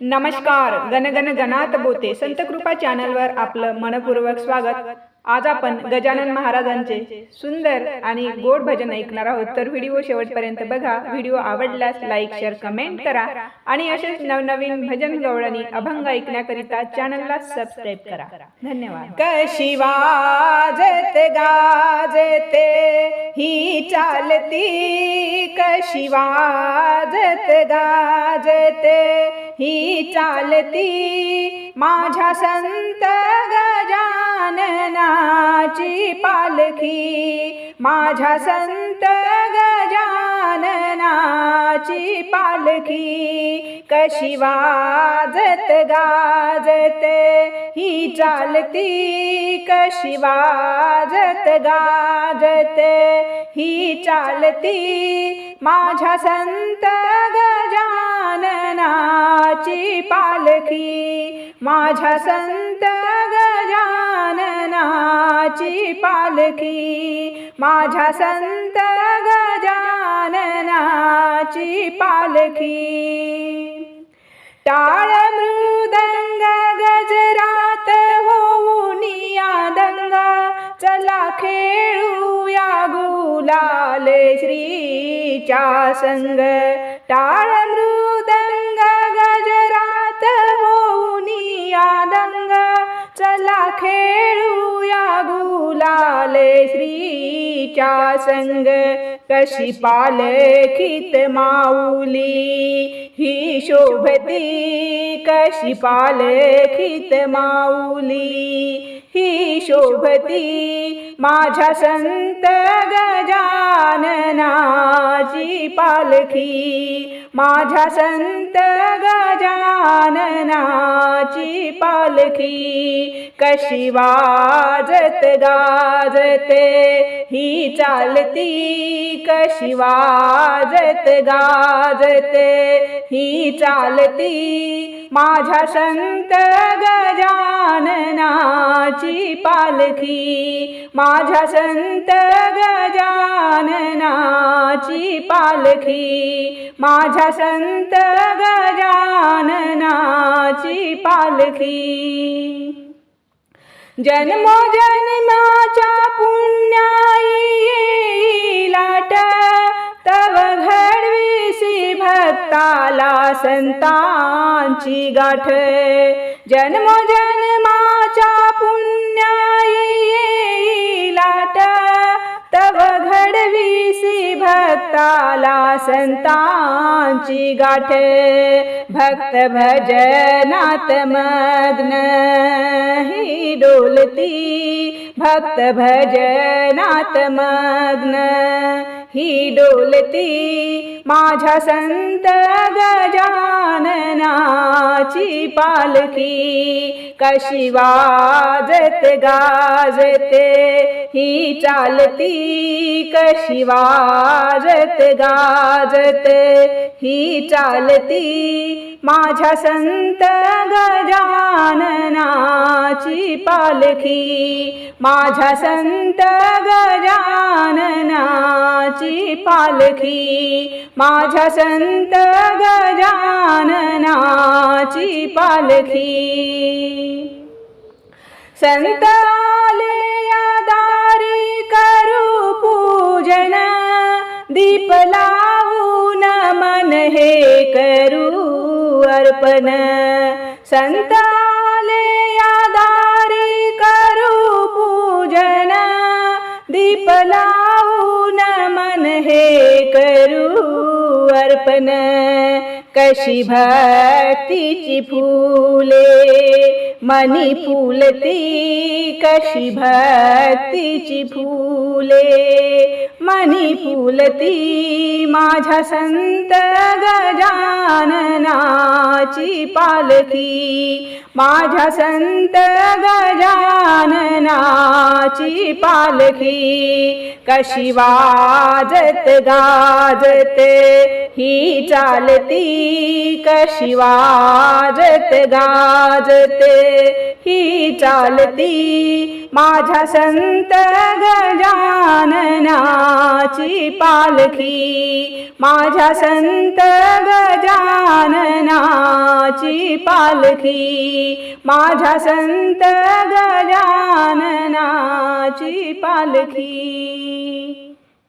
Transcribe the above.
नमस्कार. गणगण गणात बोते संत कृपा चॅनलवर आपलं मनपूर्वक स्वागत. आज आपण गजानन महाराजांचे सुंदर आणि गोड भजन ऐकणार आहोत. तर व्हिडिओ शेवटपर्यंत बघा. व्हिडिओ आवडल्यास लाईक शेअर कमेंट करा आणि असेच नवनवीन भजन गवळणी अभंग ऐकण्याकरिता चॅनलला सबस्क्राईब करा. धन्यवाद. कशी वाजत गाजते ही चालती. कशी वाजत गाजते ही चालती. माझ्या संत गजानना कृष्णाची पालखी माझ्या संत गजाननाची पालखी. कशी वाजत गाजत ही चालती कशी वाजत गाजत ही चालती माझ्या संत गजाननाची पालखी माझ्या संत गजाननाची पालखी माझ्या संत गजाननाची पालखी. टाळ मृदंग गजरात होऊन या दंग चला खेळूया गुलाल श्रीच्या संग. टाळ मृ खेळूया गुलाल श्रीच्या संग. कशी पालखित माऊली ही शोभती कशी माऊली? ही शोभती माझ्या संत गजाननाची पालखी. माझ्या संत गजाननाची पालखी. कशी वाजत गाजते ही चालती कशी वाजत गाजते ही चालती माझ्या संत गजाननाची पालखी माझ्या संत गजाननाची पालखी माझ्या संत गजाननाची पालखी. जन्मोजन्माच्या पुण्याई लाट तव घडविसी भक्ताला संतांची गाठ. जन्मोजन्माच्या पुण्याई लाट तव घडविसी भक्ताला संतांची गाठ. भक्त भजनात मग्न ही डोलती भक्त भजनात मग्न। ही डोलती माझ्या संत गजाननाची पालखी। कशी वाजत गाजते ही चालती। कशी वाजत गाजते ही चालती। माझ्या संत गजाननाची पालखी माझ्या संत गजाननाची पालखी माझ्या संत गजाननाची पालखी. संत आले या दारी करू पूजन दीप लावून मन हे करू अर्पण. संत दीप लावून मन हे करू अर्पण कशी भक्तीची फुले? मनी फुलती कशी भक्तीची फुले? मनी फुलती माझ्या संत गजाननाची पालकी माझ्या संत गजाननाची पालखी. कशी वाजत गाजते ही चालती कशी वाजत गाजते? ही चालती माझ्या संत गजाननाची पालखी. माझ्या संत गजाननाची गजाननाची पालखी. माझ्या संत गजाननाची पालखी.